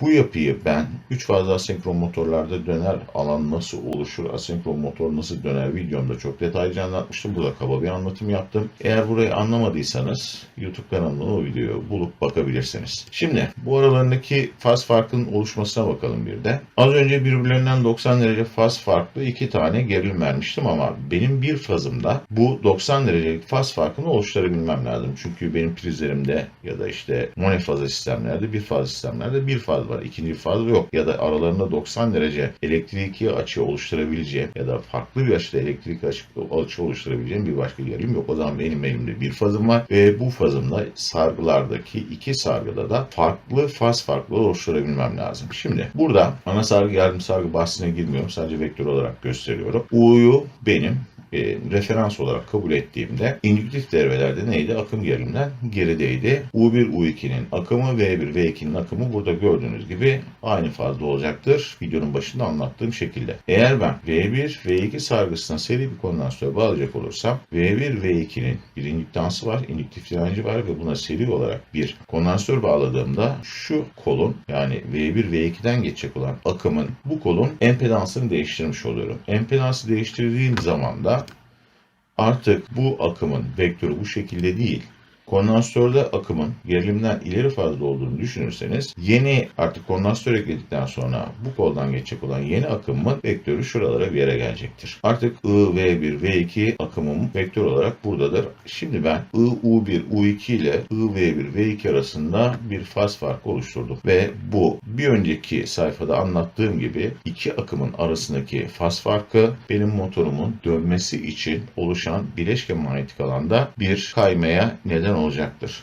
Bu yapıyı ben 3 fazla asenkron motorlarda döner alan nasıl oluşur, asenkron motor nasıl döner videomda çok detaylıca anlatmıştım. Burada kaba bir anlatım yaptım. Eğer burayı anlamadıysanız YouTube kanalından o videoyu bulup bakabilirsiniz. Şimdi bu aralarındaki faz farkının oluşmasına bakalım bir de. Az önce birbirlerinden 90 derece faz farklı iki tane gerilim vermiştim ama benim bir fazımda bu 90 derecelik faz farkını oluşturabilmem lazım. Çünkü benim prizlerimde ya da işte monofaza sistemlerde bir faz sistemlerde bir faz var. İkinci faz yok. Ya da aralarında 90 derece elektriki açı oluşturabileceğim ya da farklı bir açıda elektrik açı, oluşturabileceğim bir başka gerilim yok. O zaman benim elimde bir fazım var ve bu fazımda sargılardaki iki sargıda da farklı faz farklı oluşturabilmem lazım. Şimdi burada ana sargı yardım sargı bahsine girmiyorum. Sadece vektör olarak gösteriyorum. U'yu benim e, referans olarak kabul ettiğimde indüktif devrelerde neydi? Akım gerilimden gerideydi. U1, U2'nin akımı, V1, V2'nin akımı burada gördüğünüz gibi aynı fazla olacaktır. Videonun başında anlattığım şekilde. Eğer ben V1, V2 sargısına seri bir kondansatör bağlayacak olursam V1, V2'nin bir indüktansı var, indüktif direnci var ve buna seri olarak bir kondansatör bağladığımda şu kolun yani V1, V2'den geçecek olan akımın bu kolun empedansını değiştirmiş oluyorum. Empedansı değiştirdiğim zaman da artık bu akımın vektörü bu şekilde değil. Kondansatörde akımın gerilimden ileri fazla olduğunu düşünürseniz yeni artık kondansatör ekledikten sonra bu koldan geçecek olan yeni akımın vektörü şuralara bir yere gelecektir. Artık I, V1, V2 akımım vektör olarak buradadır. Şimdi ben I, U1, U2 ile I, V1, V2 arasında bir faz farkı oluşturdum. Ve bu bir önceki sayfada anlattığım gibi iki akımın arasındaki faz farkı benim motorumun dönmesi için oluşan bileşke manyetik alanda bir kaymaya neden olacaktır.